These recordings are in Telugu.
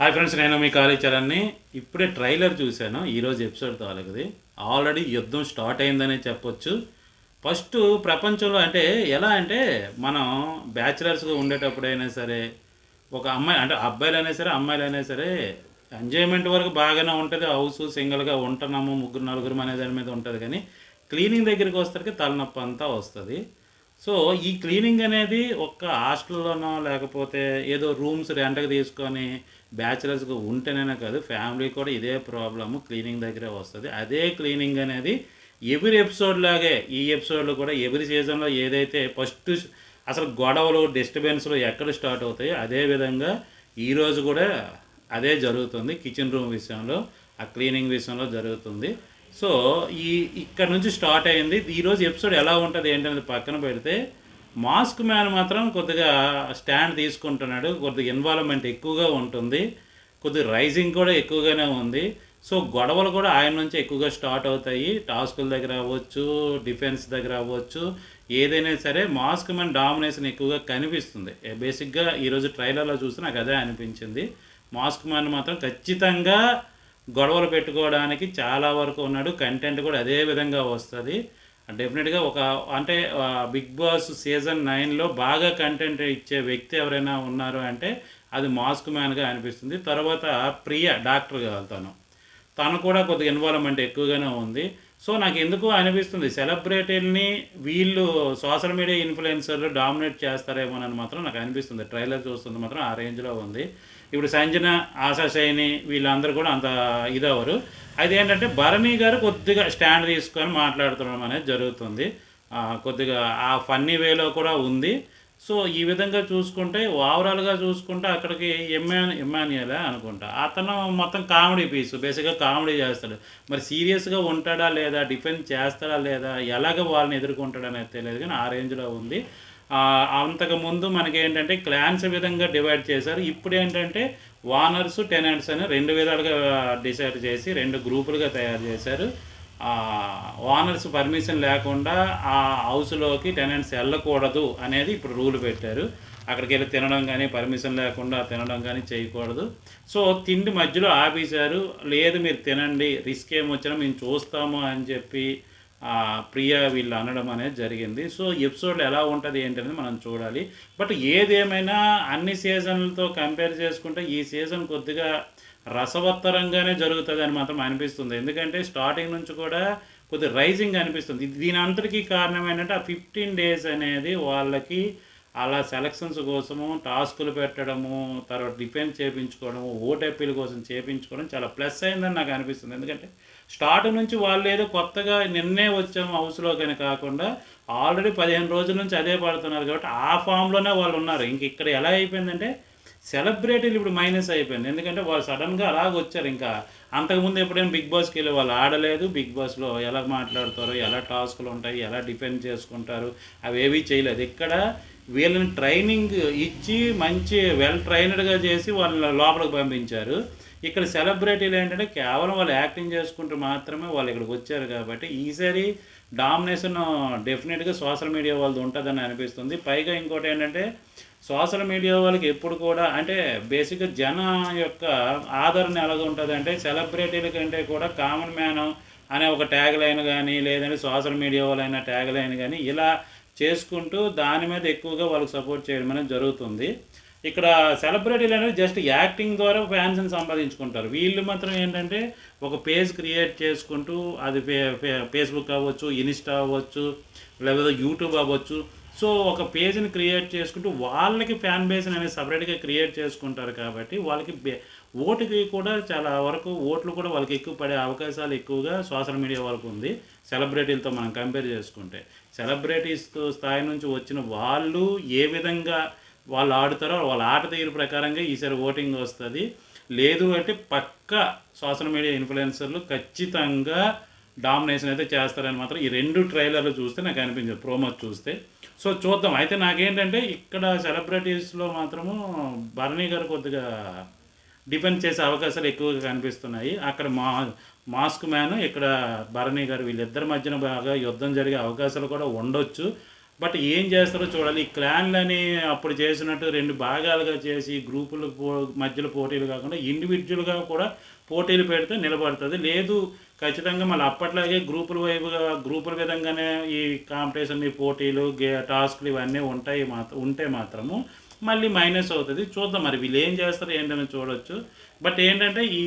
హాయ్ ఫ్రెండ్స్ నేను మీ కాళీచరణ్ని ఇప్పుడే ట్రైలర్ చూశాను. ఈరోజు ఎపిసోడ్ తాలూకుది. ఆల్రెడీ యుద్ధం స్టార్ట్ అయిందనే చెప్పొచ్చు. ఫస్ట్ ప్రపంచంలో అంటే ఎలా అంటే మనం బ్యాచిలర్స్గా ఉండేటప్పుడైనా సరే ఒక అమ్మాయి అంటే అబ్బాయిలైనా సరే అమ్మాయిలైనా సరే ఎంజాయ్మెంట్ వరకు బాగానే ఉంటుంది. హౌస్ సింగిల్గా ఉంటున్నాము ముగ్గురు నలుగురు అనే దాని మీద ఉంటుంది. కానీ క్లీనింగ్ దగ్గరికి వస్తే తలనొప్పి అంతా వస్తుంది. సో ఈ క్లీనింగ్ అనేది ఒక్క హాస్టల్లోనో లేకపోతే ఏదో రూమ్స్ రెంట్కి తీసుకొని బ్యాచిలర్స్కి ఉంటేనే కాదు ఫ్యామిలీ కూడా ఇదే ప్రాబ్లము. క్లీనింగ్ దగ్గరే వస్తుంది. అదే క్లీనింగ్ అనేది ఎవ్రీ ఎపిసోడ్ లాగే ఈ ఎపిసోడ్లో కూడా ఎవ్రీ సీజన్లో ఏదైతే ఫస్ట్ అసలు గొడవలు డిస్టర్బెన్స్లు ఎక్కడ స్టార్ట్ అవుతాయో అదే విధంగా ఈరోజు కూడా అదే జరుగుతుంది కిచెన్ రూమ్ విషయంలో ఆ క్లీనింగ్ విషయంలో జరుగుతుంది. సో ఈ ఇక్కడ నుంచి స్టార్ట్ అయింది. ఈరోజు ఎపిసోడ్ ఎలా ఉంటుంది ఏంటనేది పక్కన పెడితే మాస్క్ మ్యాన్ మాత్రం కొద్దిగా స్టాండ్ తీసుకుంటున్నాడు. కొద్దిగా ఇన్వాల్వ్మెంట్ ఎక్కువగా ఉంటుంది. కొద్దిగా రైజింగ్ కూడా ఎక్కువగానే ఉంది. సో గొడవలు కూడా ఆయన నుంచి ఎక్కువగా స్టార్ట్ అవుతాయి. టాస్కుల దగ్గర అవ్వచ్చు డిఫెన్స్ దగ్గర అవ్వచ్చు ఏదైనా సరే మాస్క్ మ్యాన్ డామినేషన్ ఎక్కువగా కనిపిస్తుంది. బేసిక్గా ఈరోజు ట్రైలర్లో చూస్తే నాకు అదే అనిపించింది. మాస్క్ మ్యాన్ మాత్రం ఖచ్చితంగా గొడవలు పెట్టుకోవడానికి చాలా వరకు ఉన్నాడు. కంటెంట్ కూడా అదే విధంగా వస్తుంది. డెఫినెట్గా ఒక అంటే బిగ్ బాస్ సీజన్ నైన్లో బాగా కంటెంట్ ఇచ్చే వ్యక్తి ఎవరైనా ఉన్నారు అంటే అది మాస్క్ మ్యాన్గా అనిపిస్తుంది. తర్వాత ప్రియ డాక్టర్ తను తను కూడా కొద్దిగా ఇన్వాల్వ్మెంట్ ఎక్కువగానే ఉంది. సో నాకు ఎందుకు అనిపిస్తుంది? సెలబ్రిటీని వీళ్ళు సోషల్ మీడియా ఇన్ఫ్లుయెన్సర్లు డామినేట్ చేస్తారేమోనని మాత్రం నాకు అనిపిస్తుంది. ట్రైలర్ చూస్తుంది మాత్రం ఆ రేంజ్లో ఉంది. ఇప్పుడు సంజన ఆశా శైని వీళ్ళందరూ కూడా అంత ఇదవరు అది ఏంటంటే భరణి గారు కొద్దిగా స్టాండ్ తీసుకొని మాట్లాడుతున్నాం అనేది జరుగుతుంది. కొద్దిగా ఆ ఫన్నీ వేలో కూడా ఉంది. సో ఈ విధంగా చూసుకుంటే ఓవరాల్గా చూసుకుంటే అక్కడికి ఎమ్మాన్ ఎమ్మాన్యుయలే అనుకుంటా. అతను మొత్తం కామెడీ పీస్ బేసిక్గా కామెడీ చేస్తాడు. మరి సీరియస్గా ఉంటాడా లేదా డిఫెన్స్ చేస్తాడా లేదా ఎలాగ వాళ్ళని ఎదుర్కొంటాడనేది తెలియదు కానీ ఆ రేంజ్లో ఉంది. అంతకుముందు మనకి ఏంటంటే క్లాన్స్ విధంగా డివైడ్ చేశారు. ఇప్పుడు ఏంటంటే వానర్స్ టెనెంట్స్ అని రెండు విధాలుగా డిసైడ్ చేసి రెండు గ్రూపులుగా తయారు చేశారు. ఓనర్స్ పర్మిషన్ లేకుండా ఆ హౌస్లోకి టెనెంట్స్ వెళ్ళకూడదు అనేది ఇప్పుడు రూల్ పెట్టారు. అక్కడికి వెళ్ళి తినడం కానీ పర్మిషన్ లేకుండా తినడం కానీ చేయకూడదు. సో తిండి మధ్యలో ఆపేశారు. లేదు మీరు తినండి రిస్క్ ఏమొచ్చినా మేము చూస్తాము అని చెప్పి ప్రియ వీళ్ళు అనడం అనేది జరిగింది. సో ఎపిసోడ్లు ఎలా ఉంటుంది ఏంటనేది మనం చూడాలి. బట్ ఏదేమైనా అన్ని సీజన్లతో కంపేర్ చేసుకుంటే ఈ సీజన్ కొద్దిగా రసవత్తరంగానే జరుగుతుంది అని మాత్రం అనిపిస్తుంది. ఎందుకంటే స్టార్టింగ్ నుంచి కూడా కొద్దిగా రైజింగ్ అనిపిస్తుంది. దీని అంతటికీ కారణం ఏంటంటే ఆ ఫిఫ్టీన్ డేస్ అనేది వాళ్ళకి అలా సెలక్షన్స్ కోసము టాస్కులు పెట్టడము తర్వాత డిఫెన్స్ చేయించుకోవడము ఓటెప్పీల కోసం చేయించుకోవడం చాలా ప్లస్ అయిందని నాకు అనిపిస్తుంది. ఎందుకంటే స్టార్ట్ నుంచి వాళ్ళు ఏదో కొత్తగా నిన్నే వచ్చాము హౌస్లో కానీ కాకుండా ఆల్రెడీ పదిహేను రోజుల నుంచి అదే పడుతున్నారు కాబట్టి ఆ ఫామ్లోనే వాళ్ళు ఉన్నారు. ఇంక ఇక్కడ ఎలా అయిపోయిందంటే సెలబ్రిటీలు ఇప్పుడు మైనస్ అయిపోయింది. ఎందుకంటే వాళ్ళు సడన్గా అలాగ వచ్చారు. ఇంకా అంతకుముందు ఎప్పుడైనా బిగ్ బాస్కి వెళ్ళి వాళ్ళు ఆడలేదు. బిగ్ బాస్లో ఎలా మాట్లాడతారు ఎలా టాస్కులు ఉంటాయి ఎలా డిఫెండ్ చేసుకుంటారు అవి చేయలేదు. ఇక్కడ వీళ్ళని ట్రైనింగ్ ఇచ్చి మంచి వెల్ ట్రైనర్గా చేసి వాళ్ళ లోపలికి పంపించారు. ఇక్కడ సెలబ్రిటీలు ఏంటంటే కేవలం వాళ్ళు యాక్టింగ్ చేసుకుంటూ మాత్రమే వాళ్ళు ఇక్కడికి వచ్చారు కాబట్టి ఈసారి డామినేషన్ డెఫినెట్గా సోషల్ మీడియా వాళ్ళది ఉంటుందని అనిపిస్తుంది. పైగా ఇంకోటి ఏంటంటే సోషల్ మీడియా వాళ్ళకి ఎప్పుడు కూడా అంటే బేసిక్గా జన యొక్క ఆదరణ ఎలాగ ఉంటుంది అంటే సెలబ్రిటీల కంటే కూడా కామన్ మ్యాన్ అనే ఒక ట్యాగ్ లైన్ కానీ లేదంటే సోషల్ మీడియా వాళ్ళైన ట్యాగ్ లైన్ కానీ ఇలా చేసుకుంటూ దాని మీద ఎక్కువగా వాళ్ళకి సపోర్ట్ చేయడం అనేది జరుగుతుంది. ఇక్కడ సెలబ్రిటీలు అనేది జస్ట్ యాక్టింగ్ ద్వారా ఫ్యాన్స్ని సంపాదించుకుంటారు. వీళ్ళు మాత్రం ఏంటంటే ఒక పేజ్ క్రియేట్ చేసుకుంటూ అది ఫేస్బుక్ అవ్వచ్చు ఇన్స్టా అవ్వచ్చు లేకపోతే యూట్యూబ్ అవ్వచ్చు. సో ఒక పేజ్ని క్రియేట్ చేసుకుంటూ వాళ్ళకి ఫ్యాన్ బేస్ని అనేది సపరేట్గా క్రియేట్ చేసుకుంటారు కాబట్టి వాళ్ళకి ఓటుకి కూడా చాలా వరకు ఓట్లు కూడా వాళ్ళకి ఎక్కువ పడే అవకాశాలు ఎక్కువగా సోషల్ మీడియా వాళ్ళకు ఉంది. సెలబ్రిటీలతో మనం కంపేర్ చేసుకుంటే సెలబ్రిటీస్ స్థాయి నుంచి వచ్చిన వాళ్ళు ఏ విధంగా వాళ్ళు ఆడుతారో వాళ్ళ ఆట తీరు ప్రకారంగా ఈసారి ఓటింగ్ వస్తుంది. లేదు అంటే పక్క సోషల్ మీడియా ఇన్ఫ్లుయెన్సర్లు ఖచ్చితంగా డామినేషన్ అయితే చేస్తారని మాత్రం ఈ రెండు ట్రైలర్లు చూస్తే నాకు అనిపించింది ప్రోమో చూస్తే. సో చూద్దాం. అయితే నాకేంటంటే ఇక్కడ సెలబ్రిటీస్లో మాత్రము భరణి గారు కొద్దిగా డిపెండ్ చేసే అవకాశాలు ఎక్కువగా కనిపిస్తున్నాయి. అక్కడ మా మాస్క్ మ్యాన్ ఇక్కడ భరణి గారు వీళ్ళిద్దరి మధ్యన బాగా యుద్ధం జరిగే అవకాశాలు కూడా ఉండొచ్చు. బట్ ఏం చేస్తారో చూడాలి. ఈ క్లాన్లని అప్పుడు చేసినట్టు రెండు భాగాలుగా చేసి గ్రూపుల పో మధ్యలో పోటీలు కాకుండా ఇండివిజువల్గా కూడా పోటీలు పెడితే నిలబడుతుంది. లేదు ఖచ్చితంగా మళ్ళీ అప్పట్లాగే గ్రూపుల వైపుగా గ్రూపుల విధంగానే ఈ కాంపిటీషన్ ఈ పోటీలు గే టాస్క్లు ఇవన్నీ ఉంటాయి మాత్రం ఉంటే మాత్రము మళ్ళీ మైనస్ అవుతుంది. చూద్దాం మరి వీళ్ళు ఏం చేస్తారు ఏంటని చూడొచ్చు. బట్ ఏంటంటే ఈ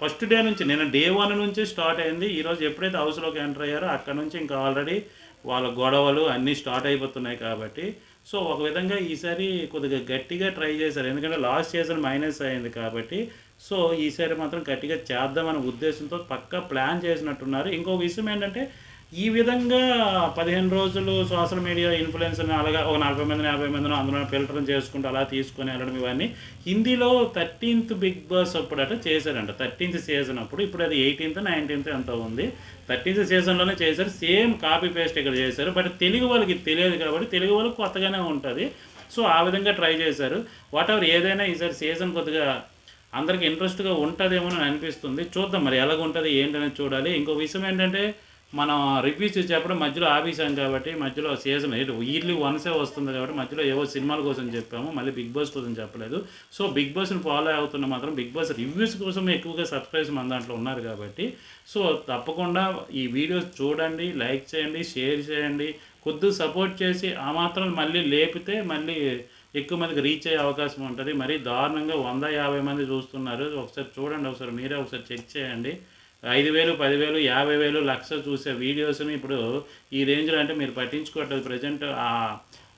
ఫస్ట్ డే నుంచి నేను డే వన్ నుంచి స్టార్ట్ అయింది. ఈరోజు ఎప్పుడైతే హౌస్లోకి ఎంటర్ అయ్యారో అక్కడ నుంచి ఇంకా ఆల్రెడీ వాళ్ళ గొడవలు అన్నీ స్టార్ట్ అయిపోతున్నాయి కాబట్టి. సో ఒక విధంగా ఈసారి కొద్దిగా గట్టిగా ట్రై చేశారు. ఎందుకంటే లాస్ట్ సీజన్ మైనస్ అయింది కాబట్టి. సో ఈసారి మాత్రం గట్టిగా చేద్దామనే ఉద్దేశంతో పక్కా ప్లాన్ చేసినట్టున్నారు. ఇంకో విషయం ఏంటంటే ఈ విధంగా పదిహేను రోజులు సోషల్ మీడియా ఇన్ఫ్లుయెన్సర్ని అలాగా ఒక నలభై మందిని యాభై మందిని అందులో ఫిల్టర్ చేసుకుంటూ అలా తీసుకొని వెళ్ళడం ఇవన్నీ హిందీలో థర్టీన్త్ బిగ్ బాస్ అప్పుడు అట చేశారంట. థర్టీన్త్ సీజన్ అప్పుడు. ఇప్పుడు అది ఎయిటీన్త్ నైన్టీన్త్ ఎంత ఉంది. థర్టీన్త్ సీజన్లోనే చేశారు. సేమ్ కాపీ పేస్ట్ ఇక్కడ చేశారు. బట్ తెలుగు వాళ్ళకి తెలియదు కాబట్టి తెలుగు వాళ్ళకి కొత్తగానే ఉంటుంది. సో ఆ విధంగా ట్రై చేశారు. వాట్ ఎవర్ ఏదైనా ఈసారి సీజన్ కొద్దిగా అందరికి ఇంట్రెస్ట్గా ఉంటుందేమో అని అనిపిస్తుంది. చూద్దాం మరి ఎలాగ ఉంటుంది ఏంటనేది చూడాలి. ఇంకో విషయం ఏంటంటే మనం రివ్యూస్ చెప్పడం మధ్యలో ఆఫీసాం కాబట్టి మధ్యలో సీజన్ ఇయర్లీ వన్సే వస్తుంది కాబట్టి మధ్యలో ఏవో సినిమాల కోసం చెప్పాము మళ్ళీ బిగ్ బాస్ కోసం చెప్పలేదు. సో బిగ్ బాస్ని ఫాలో అవుతున్న మాత్రం బిగ్ బాస్ రివ్యూస్ కోసం ఎక్కువగా సబ్స్క్రైబ్స్ మన దాంట్లో ఉన్నారు కాబట్టి సో తప్పకుండా ఈ వీడియోస్ చూడండి లైక్ చేయండి షేర్ చేయండి కొద్దిగా సపోర్ట్ చేసి ఆ మాత్రం మళ్ళీ లేపితే మళ్ళీ ఎక్కువ మందికి రీచ్ అయ్యే అవకాశం ఉంటుంది. మరీ దారుణంగా వంద యాభై మంది చూస్తున్నారు. ఒకసారి చూడండి ఒకసారి మీరే ఒకసారి చెక్ చేయండి. ఐదు వేలు పదివేలు యాభై వేలు లక్ష చూసే వీడియోస్ని ఇప్పుడు ఈ రేంజ్లో అంటే మీరు పట్టించుకోవట్లేదు. ప్రజెంట్ ఆ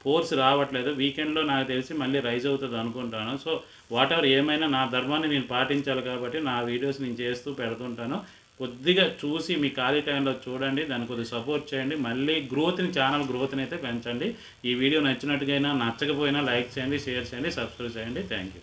ఫోర్స్ రావట్లేదు. వీకెండ్లో నాకు తెలిసి మళ్ళీ రైజ్ అవుతుంది అనుకుంటాను. సో వాట్ ఎవర్ ఏమైనా నా ధర్మాన్ని నేను పాటించాలి కాబట్టి నా వీడియోస్ నేను చేస్తూ పెడుతుంటాను. కొద్దిగా చూసి మీ ఖాళీ టైంలో చూడండి. దాన్ని కొద్దిగా సపోర్ట్ చేయండి. మళ్ళీ గ్రోత్ని ఛానల్ గ్రోత్ని అయితే పెంచండి. ఈ వీడియో నచ్చినట్టుగా నచ్చకపోయినా లైక్ చేయండి షేర్ చేయండి సబ్స్క్రైబ్ చేయండి. Thank you